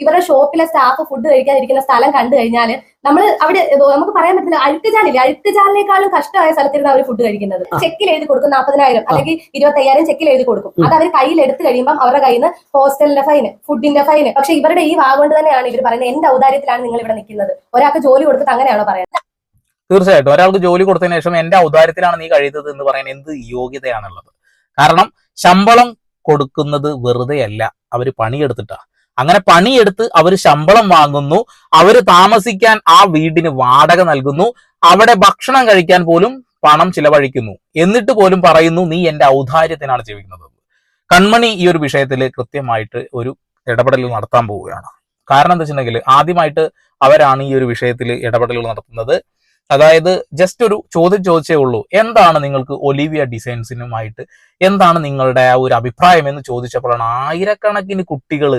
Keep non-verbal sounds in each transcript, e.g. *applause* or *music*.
ഇവരുടെ ഷോപ്പിലെ staff food കഴിക്കാതിരിക്കുന്ന സ്ഥലം കണ്ടു കഴിഞ്ഞാൽ നമ്മൾ അവിടെ നമുക്ക് പറയാൻ പറ്റില്ല അഴുക്കുചാലില്ല? അഴുക്കുചാലിനേക്കാളും കഷ്ടമായ സ്ഥലത്തിരുന്ന് അവർ ഫുഡ് കഴിക്കുന്നത്. ചെക്കിൽ എഴുതി കൊടുക്കും നാൽപ്പതിനായിരം അല്ലെങ്കിൽ ഇരുപത്തി അയ്യായിരം ചെക്കിൽ എഴുതി കൊടുക്കും. അത് അവർ കയ്യിൽ എടുത്തു കഴിയുമ്പോൾ അവരുടെ കയ്യിൽ നിന്ന് ഹോസ്റ്റലിന്റെ ഫൈന് ഫുഡിന്റെ ഫൈന്. പക്ഷെ ഇവരുടെ ഈ വാഗോണ്ട് തന്നെയാണ് ഇവർ പറയുന്നത് എന്റെ ഔദാര്യത്തിലാണ് നിങ്ങൾ ഇവിടെ നിൽക്കുന്നത്. ഒരാൾക്ക് ജോലി കൊടുത്തിട്ട് അങ്ങനെയാണോ പറയുന്നത്? തീർച്ചയായിട്ടും. ഒരാൾക്ക് ജോലി കൊടുത്തതിന് ശേഷം എന്റെ ഔദാര്യത്തിലാണ് നീ കഴിയുന്നത് എന്ന് പറയാൻ എന്ത് യോഗ്യതയാണുള്ളത്. കാരണം ശമ്പളം കൊടുക്കുന്നത് വെറുതെയല്ല. അവർ പണിയെടുത്തിട്ടാ. അങ്ങനെ പണിയെടുത്ത് അവർ ശമ്പളം വാങ്ങുന്നു. അവർ താമസിക്കാൻ ആ വീടിന് വാടക നൽകുന്നു. അവിടെ ഭക്ഷണം കഴിക്കാൻ പോലും പണം ചിലവഴിക്കുന്നു. എന്നിട്ട് പോലും പറയുന്നു നീ എന്റെ ഔദാര്യത്തിനാണ് ജീവിക്കുന്നത്. കൺമണി ഈ ഒരു വിഷയത്തിൽ കൃത്യമായിട്ട് ഒരു ഇടപെടൽ നടത്താൻ പോവുകയാണ്. കാരണം എന്താ വെച്ചിട്ടുണ്ടെങ്കിൽ ആദ്യമായിട്ട് അവരാണ് ഈ ഒരു വിഷയത്തിൽ ഇടപെടലുകൾ നടത്തുന്നത്. അതായത് ജസ്റ്റ് ഒരു ചോദ്യം ചോദിച്ചേ ഉള്ളൂ. എന്താണ് നിങ്ങൾക്ക് ഒലിവിയ ഡിസൈൻസിനുമായിട്ട് എന്താണ് നിങ്ങളുടെ ആ ഒരു അഭിപ്രായം എന്ന് ചോദിച്ചപ്പോഴാണ് ആയിരക്കണക്കിന് കുട്ടികൾ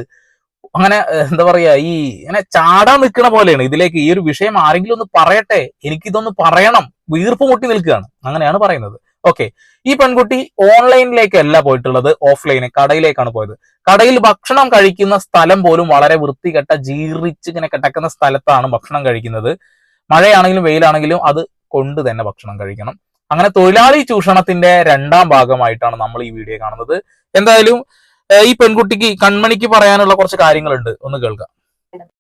അങ്ങനെ എന്താ പറയാ ഈ ഇങ്ങനെ ചാടാൻ നിൽക്കണ പോലെയാണ്. ഇതിലേക്ക് ഈ ഒരു വിഷയം ആരെങ്കിലും ഒന്ന് പറയട്ടെ എനിക്കിതൊന്ന് പറയണം വീർപ്പ് മുട്ടി നിൽക്കുകയാണ്. അങ്ങനെയാണ് പറയുന്നത്. ഓക്കെ. ഈ പെൺകുട്ടി ഓൺലൈനിലേക്കല്ല പോയിട്ടുള്ളത് ഓഫ്ലൈന് കടയിലേക്കാണ് പോയത്. കടയിൽ ഭക്ഷണം കഴിക്കുന്ന സ്ഥലം പോലും വളരെ വൃത്തികെട്ട ജീർണിച്ച് ഇങ്ങനെ കിടക്കുന്ന സ്ഥലത്താണ് ഭക്ഷണം കഴിക്കുന്നത്. മഴയാണെങ്കിലും വെയിലാണെങ്കിലും അത് കൊണ്ട് തന്നെ ഭക്ഷണം കഴിക്കണം. അങ്ങനെ തൊഴിലാളി ചൂഷണത്തിന്റെ രണ്ടാം ഭാഗമായിട്ടാണ് നമ്മൾ ഈ വീഡിയോ കാണുന്നത്. എന്തായാലും ഈ പെൺകുട്ടിക്ക് കൺമണിക്ക് പറയാനുള്ള കുറച്ച് കാര്യങ്ങളുണ്ട്. ഒന്ന് കേൾക്കാം.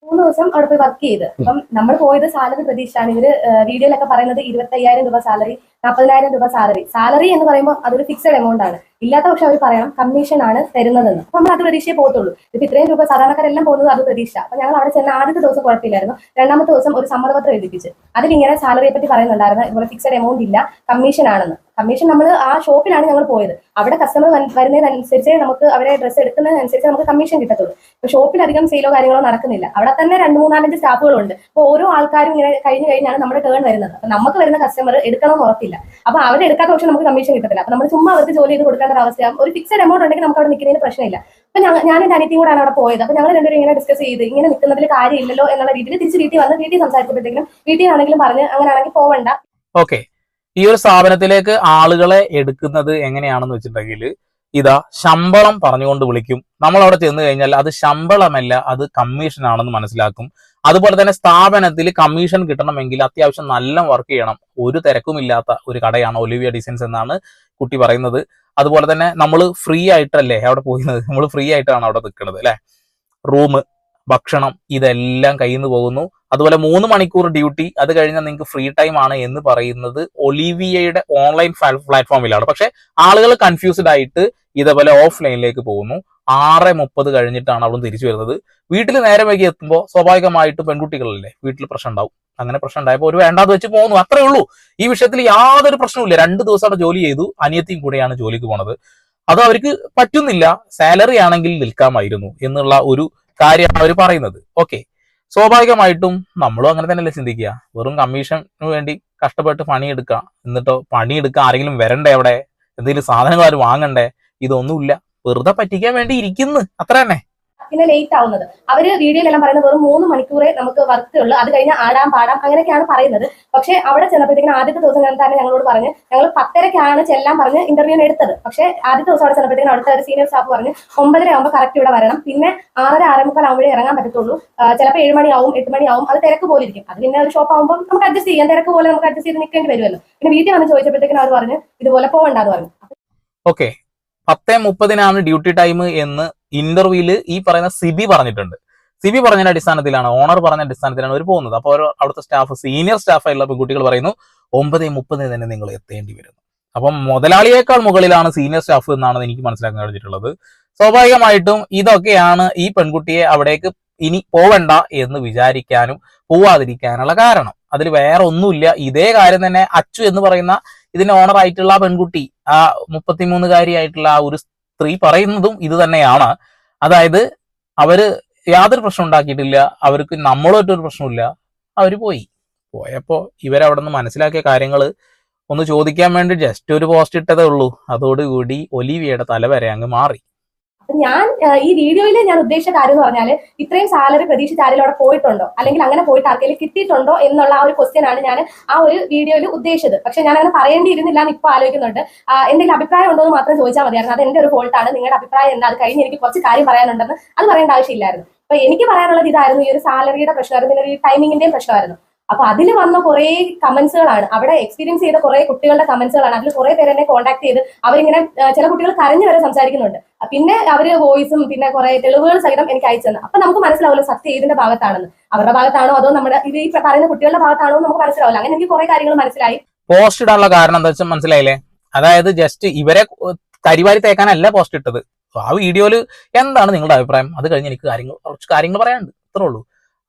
മൂന്ന് ദിവസം അവിടെ പോയി വർക്ക് ചെയ്ത്. അപ്പം നമ്മൾ പോയത് സാലറി പ്രതീക്ഷയാണ്. ഇവർ വീഡിയോയിലൊക്കെ പറയുന്നത് ഇരുപത്തയ്യായിരം രൂപ സാലറി നാൽപ്പതിനായിരം രൂപ സാലറി സാലറി എന്ന് പറയുമ്പോൾ അതൊരു ഫിക്സഡ് എമൗണ്ട് ആണ്. ഇല്ലാത്ത പക്ഷെ അവർ പറയണം കമ്മീഷൻ ആണ് തരുന്നതെന്ന്. അപ്പൊ നമ്മൾ അത് പ്രതീക്ഷയെ പോകത്തുള്ളൂ. ഇപ്പൊ ഇത്രയും രൂപ സാധാരണക്കാരെല്ലാം പോകുന്നത് അത് പ്രതീക്ഷ. അപ്പൊ ഞങ്ങൾ അവിടെ ചെന്ന ആദ്യത്തെ ദിവസം കുഴപ്പമില്ലായിരുന്നു. രണ്ടാമത്തെ ദിവസം ഒരു സമ്മതപത്രം എഴുതിപ്പിച്ച്. അതിലിങ്ങനെ സാലറിയെ പറ്റി പറയുന്നുണ്ടായിരുന്നു. ഇതുപോലെ ഫിക്സഡ് എമൗണ്ട് ഇല്ല കമ്മീഷൻ ആണെന്ന്. കമ്മീഷൻ നമ്മൾ ആ ഷോപ്പിലാണ് ഞങ്ങൾ പോയത്. അവിടെ കസ്റ്റമർ വരുന്നതിനനുസരിച്ച് നമുക്ക് അവരെ ഡ്രസ്സ് എടുക്കുന്നതിനനുസരിച്ച് നമുക്ക് കമ്മീഷൻ കിട്ടത്തുള്ളൂ. ഇപ്പൊ ഷോപ്പിൽ അധികം സെയിലോ കാര്യങ്ങളോ നടക്കുന്നില്ല. അവിടെ തന്നെ രണ്ട് മൂന്നാലഞ്ച് സ്റ്റാഫുകളുണ്ട്. അപ്പോൾ ഓരോ ആൾക്കാരും ഇങ്ങനെ കഴിഞ്ഞ് കഴിഞ്ഞാണ് നമ്മുടെ ടേൺ വരുന്നത്. അപ്പൊ നമുക്ക് വരുന്ന കസ്റ്റമർ എടുക്കണമെന്ന് ഉറപ്പില്ല. അപ്പൊ അവരെടുക്കാത്ത പക്ഷേ നമുക്ക് കമ്മീഷൻ കിട്ടത്തില്ല. അപ്പൊ നമ്മൾ ചുമ്മാ അവർക്ക് ജോലി ചെയ്ത് കൊടുക്കേണ്ട ഒരു അവസ്ഥയാകും ഒരു ഫിക്സഡ് എമൗണ്ട് ഉണ്ടെങ്കിൽ നമുക്ക് അവിടെ നിൽക്കുന്നതിന് പ്രശ്നമില്ല. അപ്പൊ ഞാൻ എന്റെ അനിയത്തിയും കൂടാണ് അവിടെ പോയത്. അപ്പൊ ഞങ്ങൾ രണ്ടുപേരും ഇങ്ങനെ ഡിസ്കസ് ചെയ്ത് ഇങ്ങനെ നിൽക്കുന്നതിൽ കാര്യമില്ലല്ലോ എന്നുള്ള രീതിയിൽ തിരിച്ച് വീട്ടിൽ വന്ന് വീട്ടിൽ സംസാരിച്ചപ്പോഴത്തേക്കും വീട്ടിൽ ആണെങ്കിലും പറഞ്ഞ് അങ്ങനെ ആണെങ്കിൽ പോവണ്ട. ഓക്കെ ഈ ഒരു സ്ഥാപനത്തിലേക്ക് ആളുകളെ എടുക്കുന്നത് എങ്ങനെയാണെന്ന് വെച്ചിട്ടുണ്ടെങ്കിൽ ഇതാ ശമ്പളം പറഞ്ഞുകൊണ്ട് വിളിക്കും. നമ്മൾ അവിടെ ചെന്ന് കഴിഞ്ഞാൽ അത് ശമ്പളമല്ല അത് കമ്മീഷൻ ആണെന്ന് മനസ്സിലാക്കും. അതുപോലെ തന്നെ സ്ഥാപനത്തിൽ കമ്മീഷൻ കിട്ടണമെങ്കിൽ അത്യാവശ്യം നല്ല വർക്ക് ചെയ്യണം. ഒരു തിരക്കുമില്ലാത്ത ഒരു കടയാണ് ഒലിവിയ ഡിസൈൻസ് എന്നാണ് കുട്ടി പറയുന്നത്. അതുപോലെ തന്നെ നമ്മൾ ഫ്രീ ആയിട്ടല്ലേ അവിടെ പോയിരുന്നത് നമ്മൾ ഫ്രീ ആയിട്ടാണ് അവിടെ നിൽക്കുന്നത് അല്ലെ? റൂം ഭക്ഷണം ഇതെല്ലാം കയ്യിൽ നിന്ന് പോകുന്നു. അതുപോലെ മൂന്ന് മണിക്കൂർ ഡ്യൂട്ടി അത് കഴിഞ്ഞാൽ നിങ്ങൾക്ക് ഫ്രീ ടൈം ആണ് എന്ന് പറയുന്നത് ഒലിവിയയുടെ ഓൺലൈൻ പ്ലാറ്റ്ഫോമിലാണ്. പക്ഷെ ആളുകൾ കൺഫ്യൂസ്ഡ് ആയിട്ട് ഇതേപോലെ ഓഫ്ലൈനിലേക്ക് പോകുന്നു. ആറ് മുപ്പത് കഴിഞ്ഞിട്ടാണ് അവിടെ തിരിച്ചു വരുന്നത്. വീട്ടിൽ നേരെ വൈകി എത്തുമ്പോൾ സ്വാഭാവികമായിട്ടും പെൺകുട്ടികളല്ലേ വീട്ടിൽ പ്രശ്നം ഉണ്ടാവും. അങ്ങനെ പ്രശ്നം ഉണ്ടായപ്പോൾ ഒരു വേണ്ടാന്ന് വെച്ച് പോകുന്നു അത്രേ ഉള്ളൂ. ഈ വിഷയത്തിൽ യാതൊരു പ്രശ്നവുമില്ല. രണ്ട് അവിടെ ജോലി ചെയ്തു. അനിയത്തിയും കൂടെയാണ് ജോലിക്ക് പോണത്. അത് അവർക്ക് പറ്റുന്നില്ല. സാലറി ആണെങ്കിൽ നിൽക്കാമായിരുന്നു എന്നുള്ള ഒരു കാര്യമാണ് അവർ പറയുന്നത്. ഓക്കെ. സ്വാഭാവികമായിട്ടും നമ്മളും അങ്ങനെ തന്നെയല്ലേ ചിന്തിക്കുക? വെറും കമ്മീഷന് വേണ്ടി കഷ്ടപ്പെട്ട് പണിയെടുക്കുക എന്നിട്ടോ പണിയെടുക്കുക ആരെങ്കിലും വരണ്ടേ അവിടെ? എന്തെങ്കിലും സാധനങ്ങൾ ആരും വാങ്ങണ്ടേ? ഇതൊന്നുമില്ല. വെറുതെ പറ്റിക്കാൻ വേണ്ടി ഇരിക്കുന്നു. അത്ര തന്നെ. പിന്നെ ലേറ്റ് ആവുന്നത്. അവർ വീഡിയോയിലെല്ലാം പറയുന്നത് വെറും മൂന്ന് മണിക്കൂറേ നമുക്ക് വർക്ക് ഉള്ളൂ. അത് കഴിഞ്ഞാൽ ആടാം പാടാം അങ്ങനെയൊക്കെയാണ് പറയുന്നത്. പക്ഷെ അവിടെ ചെന്നപ്പോഴത്തേക്കും ആദ്യത്തെ ദിവസം ഞാൻ തന്നെ ഞങ്ങളോട് പറഞ്ഞ് ഞങ്ങൾ പത്തരക്കാണ് ചെല്ലാൻ പറഞ്ഞ് ഇന്റർവ്യൂവിന് എടുത്തത്. പക്ഷെ ആദ്യത്തെ ദിവസം അവിടെ ചെന്നപ്പോഴത്തേക്കും അവിടുത്തെ ഒരു സീനിയർ സ്റ്റാഫ് പറഞ്ഞ് ഒമ്പതര ആകുമ്പോൾ കറക്റ്റ് ഇവിടെ വരണം. പിന്നെ ആറര ആറേമുക്കാൽ ആകുമ്പോഴേ ഇറങ്ങാൻ പറ്റത്തുള്ളൂ. ചിലപ്പോൾ ഏഴ് മണിയാവും എട്ട് മണിയാവും അത് തിരക്ക് പോലെ ഇരിക്കും. അത് പിന്നെ ഒരു ഷോപ്പ് ആകുമ്പോൾ നമുക്ക് അഡ്ജസ്റ്റ് ചെയ്യാം. തിരക്ക് പോലെ നമുക്ക് അഡ്ജസ്റ്റ് ചെയ്ത് നിൽക്കേണ്ടി വരുമല്ലോ. പിന്നെ വീട്ടിൽ വന്ന് ചോദിച്ചപ്പോഴത്തേക്കും അവർ പറഞ്ഞ് ഇതുപോലെ പോകണ്ടെന്ന് പറഞ്ഞു. ഓക്കെ പത്തേ മുപ്പതിനാണ് ഡ്യൂട്ടി ടൈം എന്ന് ഇന്റർവ്യൂവിൽ ഈ പറയുന്ന സിബി പറഞ്ഞിട്ടുണ്ട്. സിബി പറഞ്ഞ അടിസ്ഥാനത്തിലാണ് ഓണർ പറഞ്ഞ അടിസ്ഥാനത്തിലാണ് അവർ പോകുന്നത്. അപ്പോൾ അവിടുത്തെ സ്റ്റാഫ് സീനിയർ സ്റ്റാഫായിട്ടുള്ള പെൺകുട്ടികൾ പറയുന്നു ഒമ്പതേ മുപ്പതിന് തന്നെ നിങ്ങൾ എത്തേണ്ടി വരുന്നു. അപ്പം മുതലാളിയേക്കാൾ മുകളിലാണ് സീനിയർ സ്റ്റാഫ് എന്നാണ് എനിക്ക് മനസ്സിലാക്കാൻ കഴിഞ്ഞിട്ടുള്ളത്. സ്വാഭാവികമായിട്ടും ഇതൊക്കെയാണ് ഈ പെൺകുട്ടിയെ അവിടേക്ക് ഇനി പോവണ്ട എന്ന് വിചാരിക്കാനും പോവാതിരിക്കാനുള്ള കാരണം. അതിൽ വേറെ ഒന്നുമില്ല. ഇതേ കാര്യം തന്നെ അച്ചു എന്ന് പറയുന്ന ഇതിന്റെ ഓണർ ആയിട്ടുള്ള പെൺകുട്ടി ആ മുപ്പത്തിമൂന്നുകാരിയായിട്ടുള്ള ആ ഒരു സ്ത്രീ പറയുന്നതും ഇത് തന്നെയാണ്. അതായത് അവർ യാതൊരു പ്രശ്നം ഉണ്ടാക്കിയിട്ടില്ല അവർക്ക് നമ്മളൊറ്റൊരു പ്രശ്നമില്ല അവർ പോയി. പോയപ്പോ ഇവരവിടെ നിന്ന് മനസ്സിലാക്കിയ കാര്യങ്ങൾ ഒന്ന് ചോദിക്കാൻ വേണ്ടി ജസ്റ്റ് ഒരു പോസ്റ്റ് ഇട്ടതേ ഉള്ളൂ. അതോടുകൂടി ഒലിവിയയുടെ തല വരെ അങ്ങ് മാറി. ഞാൻ ഈ വീഡിയോയിൽ ഞാൻ ഉദ്ദേശിച്ച കാര്യം എന്ന് പറഞ്ഞാൽ ഇത്രയും സാലറി പ്രതീക്ഷിച്ച് ആരെങ്കിലും അവിടെ പോയിട്ടുണ്ടോ? അല്ലെങ്കിൽ അങ്ങനെ പോയിട്ട് ആർക്കെങ്കിലും കിട്ടിയിട്ടുണ്ടോ എന്നുള്ള ആ ഒരു ക്വസ്റ്റ്യൻ ആണ് ഞാൻ ആ ഒരു വീഡിയോയിൽ ഉദ്ദേശിച്ചത്. പക്ഷെ ഞാൻ അങ്ങനെ പറയേണ്ടിയിരുന്നില്ല എന്ന് ഇപ്പോൾ ആലോചിക്കുന്നുണ്ട്. എന്തെങ്കിലും അഭിപ്രായം ഉണ്ടോ എന്ന് മാത്രം ചോദിച്ചാൽ മതിയായിരുന്നു. അത് എന്റെ ഒരു ഫോൾട്ടാണ് നിങ്ങളുടെ അഭിപ്രായം എന്താ? അത് കഴിഞ്ഞ് എനിക്ക് കുറച്ച് കാര്യം പറയാനുണ്ടെന്ന് അത് പറയേണ്ട ആവശ്യമില്ലായിരുന്നു. അപ്പൊ എനിക്ക് പറയാനുള്ളത് ഇതായിരുന്നു. ഈ ഒരു സാലറിയുടെ പ്രശ്നമായിരുന്നു. പിന്നെ ഈ ടൈമിങ്ങിന്റെയും പ്രശ്നമായിരുന്നു. അപ്പൊ അതിൽ വന്ന കുറെ കമന്റ്സുകളാണ് അവിടെ എക്സ്പീരിയൻസ് ചെയ്ത കുറെ കുട്ടികളുടെ കമന്റ്സുകളാണ് അതിൽ കുറെ പേര് എന്നെ കോൺടാക്ട് ചെയ്ത് അവരിങ്ങനെ ചില കുട്ടികൾ കരഞ്ഞു വരെ സംസാരിക്കുന്നുണ്ട്. പിന്നെ അവർ വോയിസും പിന്നെ കുറെ തെളിവുകൾ സഹിതം എനിക്ക് അയച്ചു തന്നെ. അപ്പൊ നമുക്ക് മനസ്സിലാവില്ല സത്യം ഏതിന്റെ ഭാഗത്താണെന്ന്. അവരുടെ ഭാഗത്താണോ അതോ നമ്മുടെ ഇത് ഈ പറയുന്ന കുട്ടികളുടെ ഭാഗത്താണോ നമുക്ക് മനസ്സിലാവില്ല. അങ്ങനെ എനിക്ക് കുറെ കാര്യങ്ങൾ മനസ്സിലായി. പോസ്റ്റ് ഇടാനുള്ള കാരണം എന്താ വെച്ചാൽ മനസ്സിലായില്ലേ? അതായത് ജസ്റ്റ് ഇവരെ കരിവാരി തേക്കാനല്ല പോസ്റ്റ് ഇട്ടത്. ആ വീഡിയോയിൽ എന്താണ് നിങ്ങളുടെ അഭിപ്രായം? അത് കഴിഞ്ഞ് എനിക്ക് കാര്യങ്ങൾ കുറച്ച് കാര്യങ്ങൾ പറയാനുണ്ട്. ഇത്രേ ഉള്ളൂ.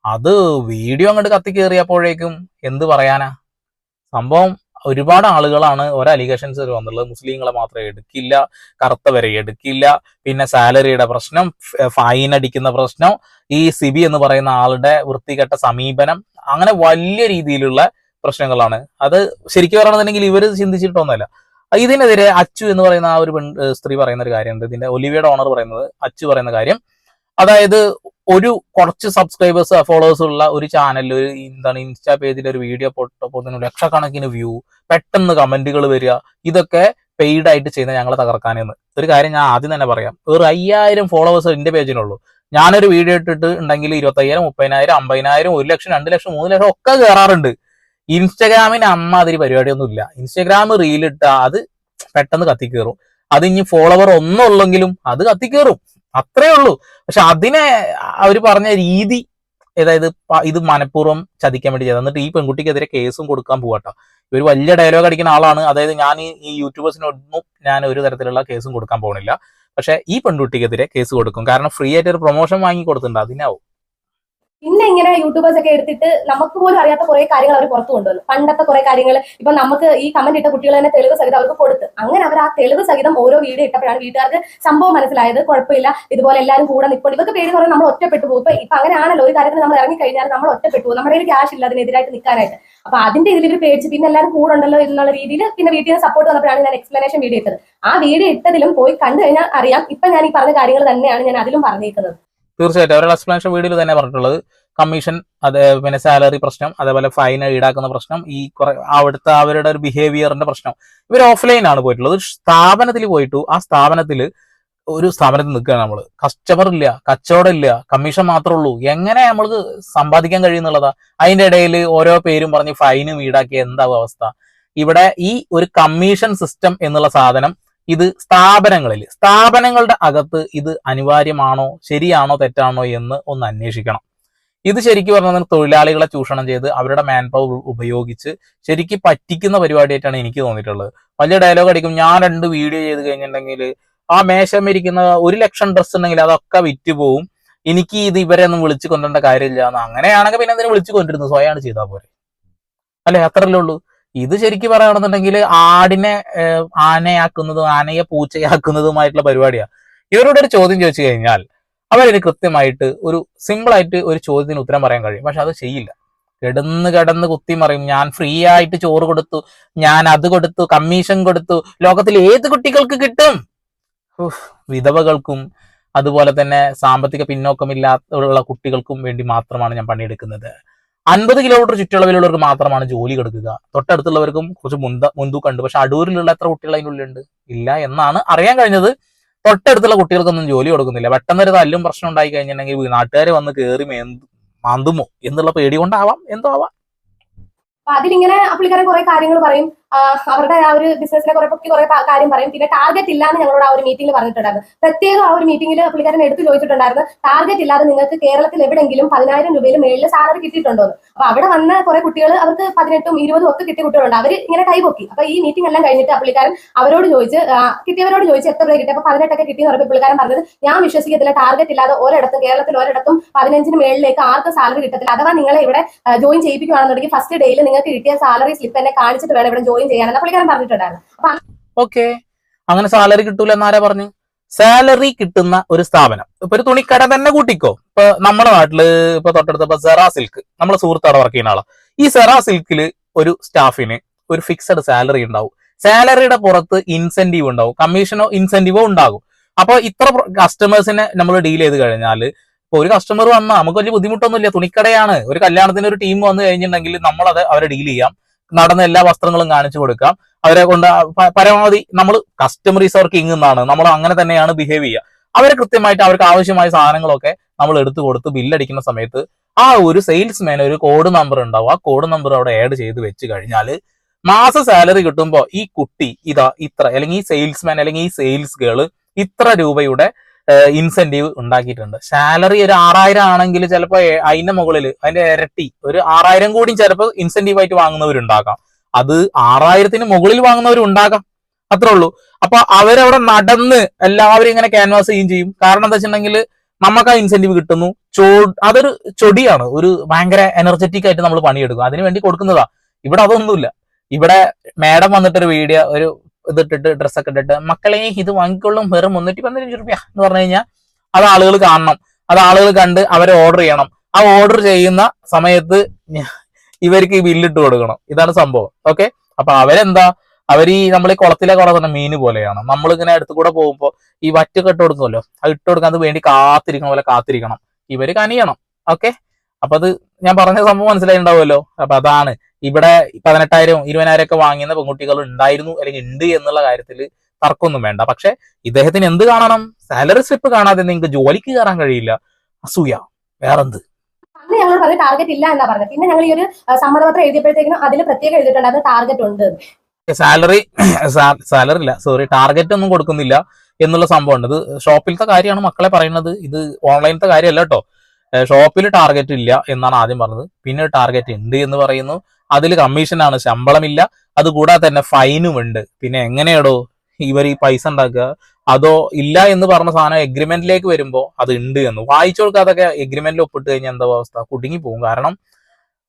അത് വീഡിയോ അങ്ങോട്ട് കത്തി കയറിയപ്പോഴേക്കും എന്ത് പറയാനാ? സംഭവം ഒരുപാട് ആളുകളാണ് ഓരോ അലിഗേഷൻസ് വന്നുള്ളത് മുസ്ലിങ്ങളെ മാത്രമേ എടുക്കില്ല കറുത്തവരെ എടുക്കില്ല പിന്നെ സാലറിയുടെ പ്രശ്നം ഫൈൻ അടിക്കുന്ന പ്രശ്നം ഈ സിബി എന്ന് പറയുന്ന ആളുടെ വൃത്തികെട്ട സമീപനം അങ്ങനെ വലിയ രീതിയിലുള്ള പ്രശ്നങ്ങളാണ്. അത് ശരിക്കും പറയണമെന്നുണ്ടെങ്കിൽ ഇവർ ചിന്തിച്ചിട്ടൊന്നുമല്ല. ഇതിനെതിരെ അച്ചു എന്ന് പറയുന്ന ആ ഒരു സ്ത്രീ പറയുന്ന ഒരു കാര്യമുണ്ട്. ഇതിന്റെ ഒലിവിയുടെ ഓണർ പറയുന്നത് അച്ചു പറയുന്ന കാര്യം അതായത് ഒരു കുറച്ച് സബ്സ്ക്രൈബേഴ്സ് ഫോളോവേഴ്സ് ഉള്ള ഒരു ചാനലിൽ ഒരു എന്താണ് ഇൻസ്റ്റാ പേജിൽ ഒരു വീഡിയോ പൊട്ടപ്പോൾ ലക്ഷക്കണക്കിന് വ്യൂ പെട്ടെന്ന് കമന്റുകൾ വരിക ഇതൊക്കെ പെയ്ഡ് ആയിട്ട് ചെയ്യുന്ന ഞങ്ങളെ തകർക്കാനെന്ന് ഒരു കാര്യം ഞാൻ ആദ്യം തന്നെ പറയാം. ഒരു അയ്യായിരം ഫോളോവേഴ്സ് എന്റെ പേജിനുള്ളൂ ഞാനൊരു വീഡിയോ ഇട്ടിട്ട് ഉണ്ടെങ്കിൽ ഇരുപത്തയ്യായിരം മുപ്പതിനായിരം അമ്പതിനായിരം ഒരു ലക്ഷം രണ്ട് ലക്ഷം മൂന്ന് ലക്ഷം ഒക്കെ കയറാറുണ്ട് ഇൻസ്റ്റഗ്രാമിന് അമ്മാതിരി പരിപാടിയൊന്നും ഇല്ല ഇൻസ്റ്റഗ്രാം ഇട്ടാ അത് പെട്ടെന്ന് കത്തിക്കേറും. അത് ഇനി ഫോളോവർ ഒന്നുള്ളെങ്കിലും അത് കത്തിക്കേറും. അത്രേ ഉള്ളൂ. പക്ഷെ അതിനെ അവർ പറഞ്ഞ രീതി അതായത് ഇത് മനഃപൂർവം ചതിക്കാൻ വേണ്ടി ചെയ്തത്. എന്നിട്ട് ഈ പെൺകുട്ടിക്കെതിരെ കേസും കൊടുക്കാൻ പോവാട്ടോ ഇവർ വലിയ ഡയലോഗ് അടിക്കുന്ന ആളാണ്. അതായത് ഞാൻ ഈ യൂട്യൂബേഴ്സിനൊന്നും ഞാൻ ഒരു തരത്തിലുള്ള കേസും കൊടുക്കാൻ പോകണില്ല പക്ഷെ ഈ പെൺകുട്ടിക്കെതിരെ കേസ് കൊടുക്കും. കാരണം ഫ്രീ ആയിട്ട് ഒരു പ്രൊമോഷൻ വാങ്ങി കൊടുത്തിട്ടുണ്ട്. അതിനാവും. പിന്നെ ഇങ്ങനെ യൂട്യൂബേഴ്സ് ഒക്കെ എടുത്തിട്ട് നമുക്ക് പോലും അറിയാത്ത കുറെ കാര്യങ്ങൾ അവർ പുറത്തു കൊണ്ടുവന്നു. പണ്ടത്തെ കുറെ കാര്യങ്ങൾ ഇപ്പൊ നമുക്ക് ഈ കമന്റ് ഇട്ട കുട്ടികൾ തന്നെ തെളിവ് സഹിതം അവർക്ക് കൊടുത്ത്. അങ്ങനെ അവർ ആ തെളിവ് സഹിതം ഓരോ വീഡിയോ ഇട്ടപ്പോഴാണ് വീട്ടുകാർക്ക് സംഭവം മനസ്സിലായത്. കുഴപ്പമില്ല. ഇതുപോലെ എല്ലാവരും കൂടെ നിൽക്കും ഇവർക്ക് പേര് പറഞ്ഞാൽ നമ്മൾ ഒറ്റപ്പെട്ടു പോകും. ഇപ്പൊ ഇപ്പൊ അങ്ങനെയാണല്ലോ. ഒരു കാര്യത്തിൽ നമ്മൾ ഇറങ്ങി കഴിഞ്ഞാൽ നമ്മൾ ഒറ്റപ്പെട്ടു പോകും. നമ്മുടെ ക്യാഷ് ഇല്ല അതിനെതിരായിട്ട് നിൽക്കാനായിട്ട്. അപ്പൊ അതിന്റെ ഇതിൽ ഒരു പേടിച്ച് പിന്നെ എല്ലാവരും കൂടെ ഉണ്ടല്ലോ എന്നുള്ള രീതിയിൽ പിന്നെ വീട്ടിൽ നിന്ന് സപ്പോർട്ട് വന്നപ്പോഴാണ് ഞാൻ എക്സ്പ്ലനേഷൻ വീഡിയോ ഇട്ടത്. ആ വീഡിയോ ഇട്ടതിലും പോയി കണ്ടു കഴിഞ്ഞാൽ അറിയാം. ഇപ്പൊ ഞാൻ ഈ പറഞ്ഞ കാര്യങ്ങൾ തന്നെയാണ് ഞാൻ അതിലും പറഞ്ഞേക്കുന്നത്. തീർച്ചയായിട്ടും. അവരുടെ എക്സ്പ്ലനേഷൻ വീഡിയോയിൽ തന്നെ പറഞ്ഞിട്ടുള്ളത്. കമ്മീഷൻ അതേ പിന്നെ സാലറി പ്രശ്നം അതേപോലെ ഫൈൻ ഈടാക്കുന്ന പ്രശ്നം ഈ കുറെ അവിടുത്തെ അവരുടെ ഒരു ബിഹേവിയറിന്റെ പ്രശ്നം. ഇവർ ഓഫ്ലൈൻ ആണ് പോയിട്ടുള്ളത്. സ്ഥാപനത്തിൽ പോയിട്ടു ആ സ്ഥാപനത്തിൽ ഒരു സ്ഥാപനത്തിൽ നിൽക്കുകയാണ് നമ്മൾ കസ്റ്റമർ ഇല്ല കച്ചവടം ഇല്ല കമ്മീഷൻ മാത്രമേ ഉള്ളൂ. എങ്ങനെ നമ്മൾക്ക് സമ്പാദിക്കാൻ കഴിയുന്നുള്ളതാ അതിന്റെ ഇടയിൽ ഓരോ പേരും പറഞ്ഞ് ഫൈനും ഈടാക്കിയ എന്താവും അവസ്ഥ? ഇവിടെ ഈ ഒരു കമ്മീഷൻ സിസ്റ്റം എന്നുള്ള സാധനം ഇത് സ്ഥാപനങ്ങളിൽ സ്ഥാപനങ്ങളുടെ അകത്ത് ഇത് അനിവാര്യമാണോ ശരിയാണോ തെറ്റാണോ എന്ന് ഒന്ന് അന്വേഷിക്കണം. ഇത് ശരിക്കും പറഞ്ഞാൽ തൊഴിലാളികളെ ചൂഷണം ചെയ്ത് അവരുടെ മാൻ പവർ ഉപയോഗിച്ച് ശരിക്കും പറ്റിക്കുന്ന പരിപാടിയായിട്ടാണ് എനിക്ക് തോന്നിയിട്ടുള്ളത്. വലിയ ഡയലോഗ് അടിക്കും. ഞാൻ രണ്ട് വീഡിയോ ചെയ്ത് കഴിഞ്ഞിട്ടുണ്ടെങ്കിൽ ആ മേശമിരിക്കുന്ന ഒരു ലക്ഷം ഡ്രസ്സ് ഉണ്ടെങ്കിൽ അതൊക്കെ വിറ്റ് പോവും. എനിക്ക് ഇത് ഇവരെ ഒന്നും വിളിച്ചു കൊണ്ടേണ്ട കാര്യമില്ല എന്ന്. അങ്ങനെയാണെങ്കിൽ പിന്നെ അതിനെ വിളിച്ചു കൊണ്ടിരുന്നു സ്വയമാണ് ചെയ്താൽ പോരെ. അല്ലെ? അത്രല്ലേ ഉള്ളൂ. ഇത് ശരിക്കും പറയുകയാണെന്നുണ്ടെങ്കിൽ ആടിനെ ആനയാക്കുന്നതും ആനയെ പൂച്ചയാക്കുന്നതുമായിട്ടുള്ള പരിപാടിയാണ് ഇവരോട് ഒരു ചോദ്യം ചോദിച്ചു കഴിഞ്ഞാൽ അവരതിന് കൃത്യമായിട്ട് ഒരു സിമ്പിളായിട്ട് ഒരു ചോദ്യത്തിന് ഉത്തരം പറയാൻ കഴിയും. പക്ഷെ അത് ചെയ്യില്ല. കിടന്ന് കിടന്ന് കുത്തി മറിയും. ഞാൻ ഫ്രീ ആയിട്ട് ചോറ് കൊടുത്തു. ഞാൻ അത് കൊടുത്തു. കമ്മീഷൻ കൊടുത്തു. ലോകത്തിൽ ഏത് കുട്ടികൾക്ക് കിട്ടും? വിധവകൾക്കും അതുപോലെ തന്നെ സാമ്പത്തിക പിന്നോക്കമില്ലാത്ത കുട്ടികൾക്കും വേണ്ടി മാത്രമാണ് ഞാൻ പണിയെടുക്കുന്നത്. അൻപത് കിലോമീറ്റർ ചുറ്റളവിലുള്ളവർക്ക് മാത്രമാണ് ജോലി കൊടുക്കുക. തൊട്ടടുത്തുള്ളവർക്കും കുറച്ച് മുൻത മുൻതൂക്കമുണ്ട് പക്ഷെ അടൂരിലുള്ള എത്ര കുട്ടികൾ ഉള്ളിലുണ്ട്? ഇല്ല എന്നാണ് അറിയാൻ കഴിഞ്ഞത്. തൊട്ടടുത്തുള്ള കുട്ടികൾക്കൊന്നും ജോലി കൊടുക്കുന്നില്ല. പെട്ടെന്ന് ഒരു തല്ലും പ്രശ്നം ഉണ്ടായി കഴിഞ്ഞിട്ടുണ്ടെങ്കിൽ നാട്ടുകാർ വന്ന് കയറി മാന്തുമോ? എന്നുള്ള പേടി കൊണ്ടാവാം. എന്തോ ആവാം. അതിലിങ്ങനെ പുള്ളിക്കാരൻ കുറെ കാര്യങ്ങൾ പറയും. അവരുടെ ആ ഒരു ബിസിനസിനെ കുറെ പറ്റി കുറെ കാര്യം പറയും. പിന്നെ ടാർഗറ്റ് ഇല്ലാന്ന് ഞങ്ങളോട് ആ ഒരു മീറ്റിംഗിൽ പറഞ്ഞിട്ടുണ്ടായിരുന്നു. പ്രത്യേകം ആ ഒരു മീറ്റിംഗിൽ പുള്ളിക്കാരൻ എടുത്തു ചോദിച്ചിട്ടുണ്ടായിരുന്നു ടാർഗറ്റ് ഇല്ലാതെ നിങ്ങൾക്ക് കേരളത്തിൽ എവിടെയെങ്കിലും പതിനായിരം രൂപയിൽ മേളിൽ സാലറി കിട്ടിയിട്ടുണ്ടോ അപ്പൊ അവിടെ വന്ന കുറെ കുട്ടികൾ അവർക്ക് പതിനെട്ടും ഇരുപതും ഒക്കെ കിട്ടിയ കുട്ടികളുണ്ട്. അവർ ഇങ്ങനെ കൈപൊക്കി അപ്പൊ ഈ മീറ്റിംഗ് എല്ലാം കഴിഞ്ഞിട്ട് പുള്ളിക്കാരൻ അവരോട് ചോദിച്ച് കിട്ടിയവരോട് ചോദിച്ച് എത്ര രൂപ കിട്ടി. അപ്പൊ പതിനെട്ടൊക്കെ കിട്ടിയെന്ന് പറയുമ്പോൾ പുള്ളിക്കാരൻ പറഞ്ഞത് ഞാൻ വിശ്വസിക്കത്തില്ല ടാർഗറ്റ് ഇല്ലാതെ ഒരിടത്തും കേരളത്തിൽ ഒരിടത്തും പതിനഞ്ചിന് മേളിലേക്ക് ആർക്കും സാലറി കിട്ടത്തില്ല. അഥവാ നിങ്ങളെ ഇവിടെ ജോയിൻ ചെയ്യിപ്പിക്കുകയാണെന്നുണ്ടെങ്കിൽ ഫസ്റ്റ് ഡേയിൽ നിങ്ങൾക്ക് കിട്ടിയ സാലറി സ്ലിപ്പ് എന്നെ കാണിച്ചിട്ട് വേണം ഇവിടെ ജോയിൻ ചെയ്യാനെന്ന് പുള്ളിക്കാരൻ പറഞ്ഞിട്ടുണ്ടായിരുന്നു. ഓക്കെ. അങ്ങനെ സാലറി കിട്ടൂല എന്നാരാ പറഞ്ഞു? സാലറി കിട്ടുന്ന ഒരു സ്ഥാപനം. ഇപ്പൊ ഒരു തുണിക്കട തന്നെ കൂട്ടിക്കോ. ഇപ്പൊ നമ്മുടെ നാട്ടിൽ ഇപ്പൊ തൊട്ടടുത്ത ഇപ്പൊ സെറാ സിൽക്ക് നമ്മളെ സുഹൃത്ത് അവിടെ വർക്ക് ചെയ്യുന്ന ആളാ. ഈ സെറാ സിൽക്കിൽ ഒരു സ്റ്റാഫിന് ഒരു ഫിക്സഡ് സാലറി ഉണ്ടാവും. സാലറിയുടെ പുറത്ത് ഇൻസെന്റീവ് ഉണ്ടാവും. കമ്മീഷനോ ഇൻസെന്റീവോ ഉണ്ടാകും. അപ്പൊ ഇത്ര കസ്റ്റമേഴ്സിനെ നമ്മൾ ഡീൽ ചെയ്ത് കഴിഞ്ഞാൽ ഇപ്പൊ ഒരു കസ്റ്റമർ വന്നാൽ നമുക്ക് വലിയ ബുദ്ധിമുട്ടൊന്നുമില്ല. തുണിക്കടയാണ്. ഒരു കല്യാണത്തിന് ഒരു ടീം വന്നു കഴിഞ്ഞിട്ടുണ്ടെങ്കിൽ നമ്മളത് അവരെ ഡീൽ ചെയ്യാം. നടന്ന എല്ലാ വസ്ത്രങ്ങളും കാണിച്ചു കൊടുക്കാം. അവരെ കൊണ്ട് പരമാവധി നമ്മൾ കസ്റ്റമറീസ് അവർക്ക് ഇങ്ങുന്നതാണ് നമ്മൾ അങ്ങനെ തന്നെയാണ് ബിഹേവ് ചെയ്യുക. അവരെ കൃത്യമായിട്ട് അവർക്ക് ആവശ്യമായ സാധനങ്ങളൊക്കെ നമ്മൾ എടുത്തു കൊടുത്ത് ബില്ലടിക്കുന്ന സമയത്ത് ആ ഒരു സെയിൽസ്മാൻ ഒരു കോഡ് നമ്പർ ഉണ്ടാവും. ആ കോഡ് നമ്പർ അവിടെ ആഡ് ചെയ്ത് വെച്ച് കഴിഞ്ഞാൽ മാസ സാലറി കിട്ടുമ്പോൾ ഈ കുട്ടി ഇതാ ഇത്ര അല്ലെങ്കിൽ ഈ സെയിൽസ്മാൻ അല്ലെങ്കിൽ ഈ സെയിൽസ് ഗേൾ ഇത്ര രൂപയുടെ ഇൻസെന്റീവ് ഉണ്ടാക്കിയിട്ടുണ്ട്. സാലറി ഒരു ആറായിരം ആണെങ്കിൽ ചിലപ്പോൾ അതിന്റെ മുകളിൽ അതിന്റെ ഇരട്ടി ഒരു ആറായിരം കൂടി ചിലപ്പോൾ ഇൻസെന്റീവ് ആയിട്ട് വാങ്ങുന്നവരുണ്ടാകാം. അത് ആറായിരത്തിന് മുകളിൽ വാങ്ങുന്നവരുണ്ടാകാം. അത്രേ ഉള്ളൂ. അപ്പൊ അവരവിടെ നടന്ന് എല്ലാവരും ഇങ്ങനെ ക്യാൻവാസ് ചെയ്യുകയും ചെയ്യും. കാരണം എന്താ വെച്ചിട്ടുണ്ടെങ്കിൽ നമുക്ക് ആ ഇൻസെന്റീവ് കിട്ടുന്നു. ചോ അതൊരു ചൊടിയാണ്. ഒരു ഭയങ്കര എനർജറ്റിക് ആയിട്ട് നമ്മൾ പണിയെടുക്കും. അതിനു വേണ്ടി കൊടുക്കുന്നതാ. ഇവിടെ അതൊന്നുമില്ല. ഇവിടെ മാഡം വന്നിട്ടൊരു വീഡിയോ ഒരു ഇതിട്ടിട്ട് ഡ്രസ്സൊക്കെ ഇട്ടിട്ട് മക്കളെ ഇത് വാങ്ങിക്കൊള്ളും വെറും മുന്നൂറ്റി പതിനഞ്ച് റുപ്യ എന്ന് പറഞ്ഞു കഴിഞ്ഞാൽ അത് ആളുകൾ കാണണം. അത് ആളുകൾ കണ്ട് അവരെ ഓർഡർ ചെയ്യണം. ആ ഓർഡർ ചെയ്യുന്ന സമയത്ത് ഇവർക്ക് ഈ ബില്ലിട്ട് കൊടുക്കണം. ഇതാണ് സംഭവം. ഓക്കെ അപ്പൊ അവരെന്താ? അവർ ഈ നമ്മൾ ഈ കുളത്തിലെ വളർത്തുന്ന മീന് പോലെയാണ്. നമ്മൾ ഇങ്ങനെ അടുത്ത് കൂടെ പോകുമ്പോൾ ഈ വറ്റൊക്കെ ഇട്ട് കൊടുക്കുമല്ലോ? അത് ഇട്ട് കൊടുക്കാൻ വേണ്ടി കാത്തിരിക്കണം പോലെ കാത്തിരിക്കണം. ഇവർ കനിയണം. ഓക്കെ അപ്പൊ അത് ഞാൻ പറഞ്ഞ സംഭവം മനസ്സിലായിട്ടുണ്ടാവുമല്ലോ. അപ്പൊ അതാണ്. ഇവിടെ പതിനെട്ടായിരം ഇരുപതിനായിരം ഒക്കെ വാങ്ങിയെന്ന പെൺകുട്ടികൾ ഉണ്ടായിരുന്നു അല്ലെങ്കിൽ ഉണ്ട് എന്നുള്ള കാര്യത്തിൽ തർക്കമൊന്നും വേണ്ട. പക്ഷെ ഇദ്ദേഹത്തിന് എന്ത് കാണണം? സാലറി സ്ലിപ്പ് കാണാതെ നിങ്ങൾക്ക് ജോലിക്ക് കയറാൻ കഴിയില്ല. അസൂയ. വേറെന്ത്? അന്ന് ഞങ്ങൾ പറഞ്ഞ ടാർഗറ്റ് ഇല്ല എന്നാ പറഞ്ഞത്. പിന്നെ ഞങ്ങൾ ഈ ഒരു സമ്മതപത്രം എഴുതിയപ്പോഴത്തേക്കും അതിൽ പ്രത്യേകം എഴുതിയിട്ടുണ്ട്. അത് ടാർഗറ്റ് ഉണ്ട്. സാലറി *clears throat* സാലറി ഇല്ല. സോറി ടാർഗറ്റ് ഒന്നും കൊടുക്കുന്നില്ല എന്നുള്ള സംഭവം ഉണ്ട് ഇത് ഷോപ്പിലത്തെ കാര്യമാണ് മക്കളെ പറയുന്നത്. ഇത് ഓൺലൈനത്തെ കാര്യമല്ല കേട്ടോ. ഷോപ്പിൽ ടാർഗറ്റ് ഇല്ല എന്നാണ് ആദ്യം പറഞ്ഞത്. പിന്നെ ടാർഗറ്റ് ഉണ്ട് എന്ന് പറയുന്നു. അതിൽ കമ്മീഷനാണ് ശമ്പളമില്ല. അതുകൂടാതെ തന്നെ ഫൈനും ഉണ്ട്. പിന്നെ എങ്ങനെയാടോ ഇവർ ഈ പൈസ ഉണ്ടാക്കുക? അതോ ഇല്ല എന്ന് പറഞ്ഞ സാധനം എഗ്രിമെന്റിലേക്ക് വരുമ്പോൾ അത് ഉണ്ട് എന്ന്. വായിച്ചു കൊടുക്കാതൊക്കെ എഗ്രിമെന്റിൽ ഒപ്പിട്ട് കഴിഞ്ഞാൽ എന്താ അവസ്ഥ? കുടുങ്ങി പോകും. കാരണം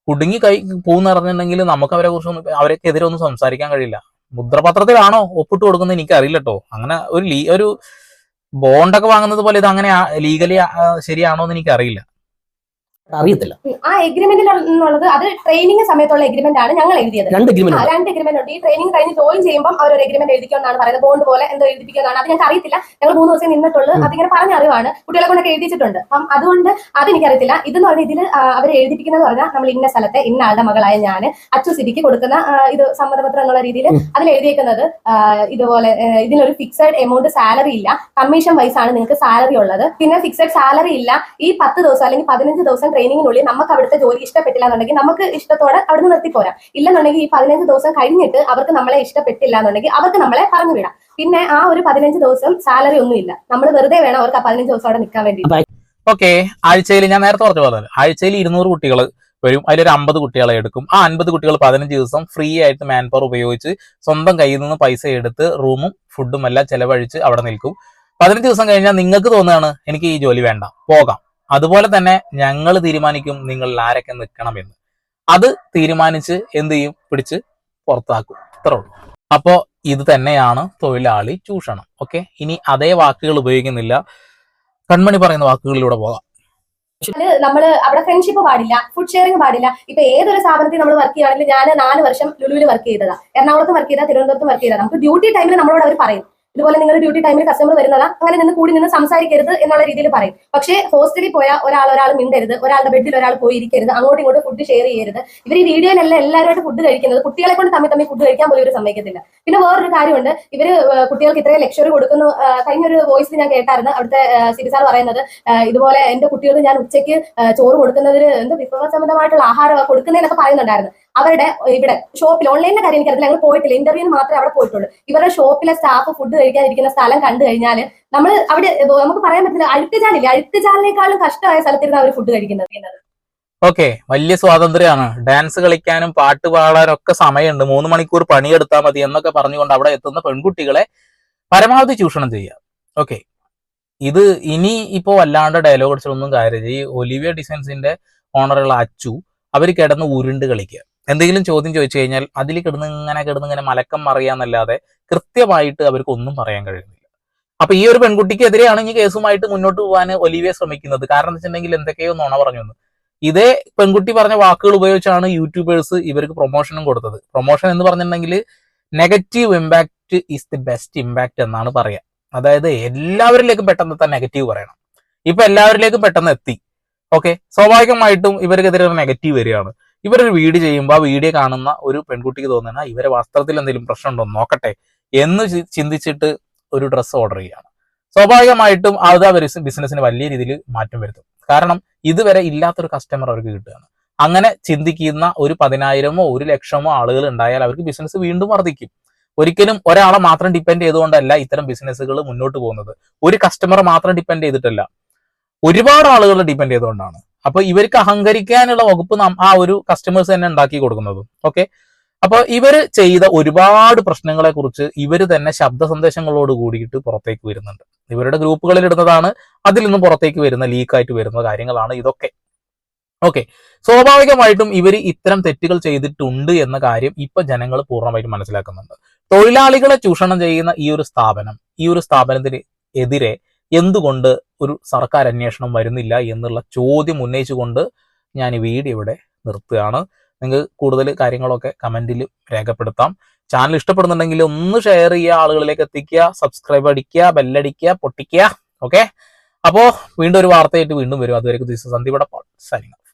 കുടുങ്ങി കൈ പോകുന്ന പറഞ്ഞിട്ടുണ്ടെങ്കിൽ നമുക്ക് അവരെ കുറിച്ചൊന്നും അവരെക്കെതിരെ ഒന്നും സംസാരിക്കാൻ കഴിയില്ല. മുദ്രപത്രത്തിലാണോ ഒപ്പിട്ട് കൊടുക്കുന്നത് എനിക്ക് അറിയില്ല കേട്ടോ അങ്ങനെ ഒരു ഒരു ബോണ്ടൊക്കെ വാങ്ങുന്നത് പോലെ ഇത് അങ്ങനെ ലീഗലി ശരിയാണോ എന്ന് എനിക്ക് അറിയില്ല അറിയത്തില്ല. ആ എഗ്രിമെന്റിൽ എന്നുള്ളത് അത് ട്രെയിനിങ് സമയത്തുള്ള എഗ്രിമെന്റ് ആണ് ഞങ്ങൾ എഴുതിയത്. രണ്ട് എഗ്രിമെന്റ് രണ്ട് എഗ്രിമെന്റ് ഉണ്ട്. ഈ ട്രെയിനിങ് കഴിഞ്ഞ് ജോയിൻ ചെയ്യുമ്പോൾ അവർ ഒരു എഗ്രിമെന്റ് എഴുതിക്കുമെന്നാണ് പറയുന്നത്. ബോണ്ട് പോലെ എന്തോ എഴുതിപ്പിക്കുന്നതാണ് അത് ഞങ്ങൾക്ക് അറിയത്തില്ല. ഞങ്ങൾ മൂന്ന് ദിവസം നിന്നിട്ടുള്ളൂ. അതിങ്ങനെ പറഞ്ഞ അറിവാണ്. കുട്ടികളെ കൊണ്ടൊക്കെ എഴുതിച്ചിട്ടുണ്ട്. അപ്പം അതുകൊണ്ട് അത് അതെനിക്കറിയത്തില്ല. ഇതെന്ന് പറഞ്ഞാൽ ഇതിൽ അവർ എഴുതിപ്പിക്കുന്നത് പറഞ്ഞാൽ നമ്മൾ ഇന്ന സ്ഥലത്തെ ഇന്ന ആളുടെ മകളായ ഞാൻ അച്ചു സിരിക്ക് കൊടുക്കുന്ന ഇത് സമ്മതപത്രം എന്നുള്ള രീതിയിൽ അതിൽ എഴുതിയേക്കുന്നത് ഇതുപോലെ ഇതിനൊരു ഫിക്സഡ് എമൗണ്ട് സാലറി ഇല്ല. കമ്മീഷൻ വൈസ് ആണ് നിങ്ങൾക്ക് സാലറി ഉള്ളത്. പിന്നെ ഫിക്സഡ് സാലറി ഇല്ല. ഈ പത്ത് ദിവസം അല്ലെങ്കിൽ പതിനഞ്ച് ദിവസം ട്രെയിനിങ്ങിനുള്ളിൽ നമുക്ക് അവിടുത്തെ ജോലി ഇഷ്ടപ്പെട്ടില്ല എന്നുണ്ടെങ്കിൽ നമുക്ക് ഇഷ്ടത്തോടെ അവിടെ നിന്ന് നിർത്തിപ്പോരാം ഇല്ലെന്നുണ്ടെങ്കിൽ ഈ പതിനഞ്ച് ദിവസം കഴിഞ്ഞിട്ട് അവർക്ക് നമ്മളെ ഇഷ്ടപ്പെട്ടില്ല എന്നുണ്ടെങ്കിൽ അവർക്ക് നമ്മളെ പറഞ്ഞു വിടാം. പിന്നെ ആ ഒരു പതിനഞ്ച് ദിവസം സാലറി ഒന്നും ഇല്ല. നമ്മൾ വെറുതെ വേണം അവർക്ക് ആ പതിനഞ്ച് ദിവസം അവിടെ നിൽക്കാൻ വേണ്ടി ഓക്കെ ആഴ്ചയിൽ ഞാൻ നേരത്തെ പറഞ്ഞ പോലെ ആഴ്ചയിൽ ഇരുന്നൂറ് കുട്ടികൾ വരും. അതിലൊരു അമ്പത് കുട്ടികളെ എടുക്കും. ആ അൻപത് കുട്ടികൾ പതിനഞ്ച് ദിവസം ഫ്രീ ആയിട്ട് മാൻ പവർ ഉപയോഗിച്ച് സ്വന്തം കയ്യിൽ നിന്ന് പൈസ എടുത്ത് റൂമും ഫുഡും എല്ലാം ചെലവഴിച്ച് അവിടെ നിൽക്കും. പതിനഞ്ച് ദിവസം കഴിഞ്ഞാൽ നിങ്ങൾക്ക് തോന്നുകയാണ് എനിക്ക് ഈ ജോലി വേണ്ട. പോകാം. അതുപോലെ തന്നെ ഞങ്ങൾ തീരുമാനിക്കും നിങ്ങൾ ആരൊക്കെ നിൽക്കണം എന്ന് അത് തീരുമാനിച്ച് എന്ത് ചെയ്യും? പിടിച്ച് പുറത്താക്കും. ഇത്രേ ഉള്ളൂ. അപ്പോ ഇത് തന്നെയാണ് തൊഴിലാളി ചൂഷണം. ഓക്കെ? ഇനി അതേ വാക്കുകൾ ഉപയോഗിക്കുന്നില്ല. കൺമണി പറയുന്ന വാക്കുകളിലൂടെ പോകാം. നമ്മൾ അവിടെ ഫ്രണ്ട്ഷിപ്പ് പാടില്ല ഫുഡ് ഷെയറിംഗ് പാടില്ല. ഇപ്പൊ ഏതൊരു സ്ഥാപനത്തിൽ നമ്മൾ വർക്ക് ചെയ്യുകയാണെങ്കിൽ ഞാൻ നാല് വർഷം ലുലുവിൽ വർക്ക് ചെയ്തതാ. എറണാകുളത്ത് വർക്ക് ചെയ്താൽ തിരുവനന്തപുരത്ത് വർക്ക് ചെയ്താൽ നമുക്ക് ഡ്യൂട്ടി ടൈമിൽ നമ്മളോട് അവർ പറയും. ഇതുപോലെ നിങ്ങൾ ഡ്യൂട്ടി ടൈമിൽ കസ്റ്റമർ വരുന്നതാ അങ്ങനെ നിന്ന് കൂടി നിന്ന് സംസാരിക്കരുത് എന്നുള്ള രീതിയിൽ പറയും. പക്ഷേ ഹോസ്റ്റലിൽ പോയാൽ ഒരാൾ ഒരാൾ മിണ്ടരുത് ഒരാളുടെ ബെഡിൽ ഒരാൾ പോയി ഇരിക്കരുത് അങ്ങോട്ടും ഇങ്ങോട്ടും ഫുഡ് ഷെയർ ചെയ്യരുത്. ഇവർ ഈ വീഡിയോയിലല്ല എല്ലാവരുമായിട്ട് ഫുഡ് കഴിക്കുന്നത് കുട്ടികളെ കൊണ്ട് തമ്മിൽ തമ്മിൽ ഫുഡ് കഴിക്കാൻ പോലും ഇവർ സമ്മതിക്കത്തില്ല. പിന്നെ വേറൊരു കാര്യമുണ്ട് ഇവർ കുട്ടികൾക്ക് ഇത്രയും ലക്ഷറി കൊടുക്കുന്നു കഴിഞ്ഞൊരു വോയിസിൽ ഞാൻ കേട്ടായിരുന്നു അവിടുത്തെ സിരി സാർ പറയുന്നത് ഇതുപോലെ എന്റെ കുട്ടികൾ ഞാൻ ഉച്ചയ്ക്ക് ചോറ് കൊടുക്കുന്നതിന് എന്ത് വിഭവസംബന്ധമായിട്ടുള്ള ആഹാരം കൊടുക്കുന്നതിനൊക്കെ പറയുന്നുണ്ടായിരുന്നു. അവരുടെ ഇവിടെ ഷോപ്പിൽ ഓൺലൈനിലെ കാര്യം എനിക്കറിയില്ല ഞങ്ങൾ പോയിട്ടില്ല. ഇന്റർവ്യൂവിന് മാത്രമേ അവിടെ പോയിട്ടുള്ളൂ. ഇവരുടെ ഷോപ്പിലെ സ്റ്റാഫ് ഫുഡ് കഴിക്കാതിരിക്കുന്ന സ്ഥലം കണ്ടു കഴിഞ്ഞാൽ നമ്മൾ അവിടെ നമുക്ക് പറയാൻ പറ്റില്ല അഴുക്കുചാലില്ല? അഴുക്കുചാലിനേക്കാളും കഷ്ടമായ സ്ഥലത്തിരുന്ന് അവർ ഫുഡ് കഴിക്കുന്നത്. ഓക്കെ. വലിയ സ്വാതന്ത്ര്യമാണ്. ഡാൻസ് കളിക്കാനും പാട്ട് പാടാനും ഒക്കെ സമയമുണ്ട്. മൂന്ന് മണിക്കൂർ പണിയെടുത്താൽ മതി എന്നൊക്കെ പറഞ്ഞുകൊണ്ട് അവിടെ എത്തുന്ന പെൺകുട്ടികളെ പരമാവധി ചൂഷണം ചെയ്യുക. ഓക്കെ. ഇത് ഇനി ഇപ്പോൾ വല്ലാണ്ട് ഡയലോഗ് അടിച്ചിട്ടൊന്നും കാര്യമില്ല. ഈ ഒലിവിയ ഡിസൈൻസിന്റെ ഓണറുള്ള അച്ചു അവർ കിടന്ന് ഉരുണ്ട് കളിക്കുക. എന്തെങ്കിലും ചോദ്യം ചോദിച്ചു കഴിഞ്ഞാൽ അതിൽ കിടന്ന് ഇങ്ങനെ കിടന്ന് ഇങ്ങനെ മലക്കം മറിയാന്നല്ലാതെ കൃത്യമായിട്ട് അവർക്ക് ഒന്നും പറയാൻ കഴിയുന്നില്ല. അപ്പൊ ഈ ഒരു പെൺകുട്ടിക്കെതിരെയാണ് ഈ കേസുമായിട്ട് മുന്നോട്ട് പോകാൻ ഒലിവിയ ശ്രമിക്കുന്നത്. കാരണം എന്ന് വെച്ചിട്ടുണ്ടെങ്കിൽ എന്തൊക്കെയോ നുണ പറഞ്ഞു എന്ന്. ഇതേ പെൺകുട്ടി പറഞ്ഞ വാക്കുകൾ ഉപയോഗിച്ചാണ് യൂട്യൂബേഴ്സ് ഇവർക്ക് പ്രൊമോഷനും കൊടുത്തത്. പ്രൊമോഷൻ എന്ന് പറഞ്ഞിട്ടുണ്ടെങ്കിൽ negative impact is the best impact എന്നാണ് പറയാ. അതായത് എല്ലാവരിലേക്കും പെട്ടെന്ന് എത്താൻ നെഗറ്റീവ് പറയണം. ഇപ്പൊ എല്ലാവരിലേക്കും പെട്ടെന്ന് എത്തി. ഓക്കെ സ്വാഭാവികമായിട്ടും ഇവർക്കെതിരെ നെഗറ്റീവ് വരികയാണ്. ഇവരൊരു വീഡിയോ ചെയ്യുമ്പോൾ ആ വീഡിയോ കാണുന്ന ഒരു പെൺകുട്ടിക്ക് തോന്നുന്ന ഇവരെ വസ്ത്രത്തിൽ എന്തെങ്കിലും പ്രശ്നമുണ്ടോ നോക്കട്ടെ എന്ന് ചിന്തിച്ചിട്ട് ഒരു ഡ്രസ്സ് ഓർഡർ ചെയ്യുകയാണ് സ്വാഭാവികമായിട്ടും അത് അവർ ബിസിനസ്സിന് വലിയ രീതിയിൽ മാറ്റം വരുത്തും. കാരണം ഇതുവരെ ഇല്ലാത്തൊരു കസ്റ്റമർ അവർക്ക് കിട്ടുകയാണ്. അങ്ങനെ ചിന്തിക്കുന്ന ഒരു പതിനായിരമോ ഒരു ലക്ഷമോ ആളുകൾ ഉണ്ടായാൽ അവർക്ക് ബിസിനസ് വീണ്ടും വർദ്ധിക്കും. ഒരിക്കലും ഒരാളെ മാത്രം ഡിപ്പെൻഡ് ചെയ്തുകൊണ്ടല്ല ഇത്തരം ബിസിനസ്സുകൾ മുന്നോട്ട് പോകുന്നത്. ഒരു കസ്റ്റമറെ മാത്രം ഡിപ്പെൻഡ് ചെയ്തിട്ടല്ല. ഒരുപാട് ആളുകൾ ഡിപ്പെൻഡ് ചെയ്തുകൊണ്ടാണ്. അപ്പൊ ഇവർക്ക് അഹങ്കരിക്കാനുള്ള വകുപ്പ് നാം ആ ഒരു കസ്റ്റമേഴ്സ് തന്നെ ഉണ്ടാക്കി കൊടുക്കുന്നത്. ഓക്കെ അപ്പൊ ഇവർ ചെയ്ത ഒരുപാട് പ്രശ്നങ്ങളെ കുറിച്ച് ഇവർ തന്നെ ശബ്ദ സന്ദേശങ്ങളോട് കൂടിയിട്ട് പുറത്തേക്ക് വരുന്നുണ്ട്. ഇവരുടെ ഗ്രൂപ്പുകളിൽ ഇടുന്നതാണ് അതിൽ നിന്നും പുറത്തേക്ക് വരുന്ന ലീക്കായിട്ട് വരുന്ന കാര്യങ്ങളാണ് ഇതൊക്കെ. ഓക്കെ സ്വാഭാവികമായിട്ടും ഇവർ ഇത്തരം തെറ്റുകൾ ചെയ്തിട്ടുണ്ട് എന്ന കാര്യം ഇപ്പൊ ജനങ്ങൾ പൂർണമായിട്ട് മനസ്സിലാക്കുന്നുണ്ട്. തൊഴിലാളികളെ ചൂഷണം ചെയ്യുന്ന ഈ ഒരു സ്ഥാപനം ഈ ഒരു സ്ഥാപനത്തിന് എതിരെ എന്തുകൊണ്ട് ഒരു സർക്കാർ അന്വേഷണം വരുന്നില്ല എന്നുള്ള ചോദ്യം ഉന്നയിച്ചുകൊണ്ട് ഞാൻ ഈ വീഡിയോ ഇവിടെ നിർത്തുകയാണ്. നിങ്ങൾക്ക് കൂടുതൽ കാര്യങ്ങളൊക്കെ കമന്റിൽ രേഖപ്പെടുത്താം. ചാനൽ ഇഷ്ടപ്പെടുന്നുണ്ടെങ്കിൽ ഒന്ന് ഷെയർ ചെയ്യുക ആളുകളിലേക്ക് എത്തിക്കുക സബ്സ്ക്രൈബ് അടിക്കുക ബെല്ലടിക്കുക പൊട്ടിക്കുക. ഓക്കെ? അപ്പോൾ വീണ്ടും ഒരു വാർത്തയായിട്ട് വീണ്ടും വരും. അതുവരെ ദിവസം സന്ദീപ് സൈനിങ്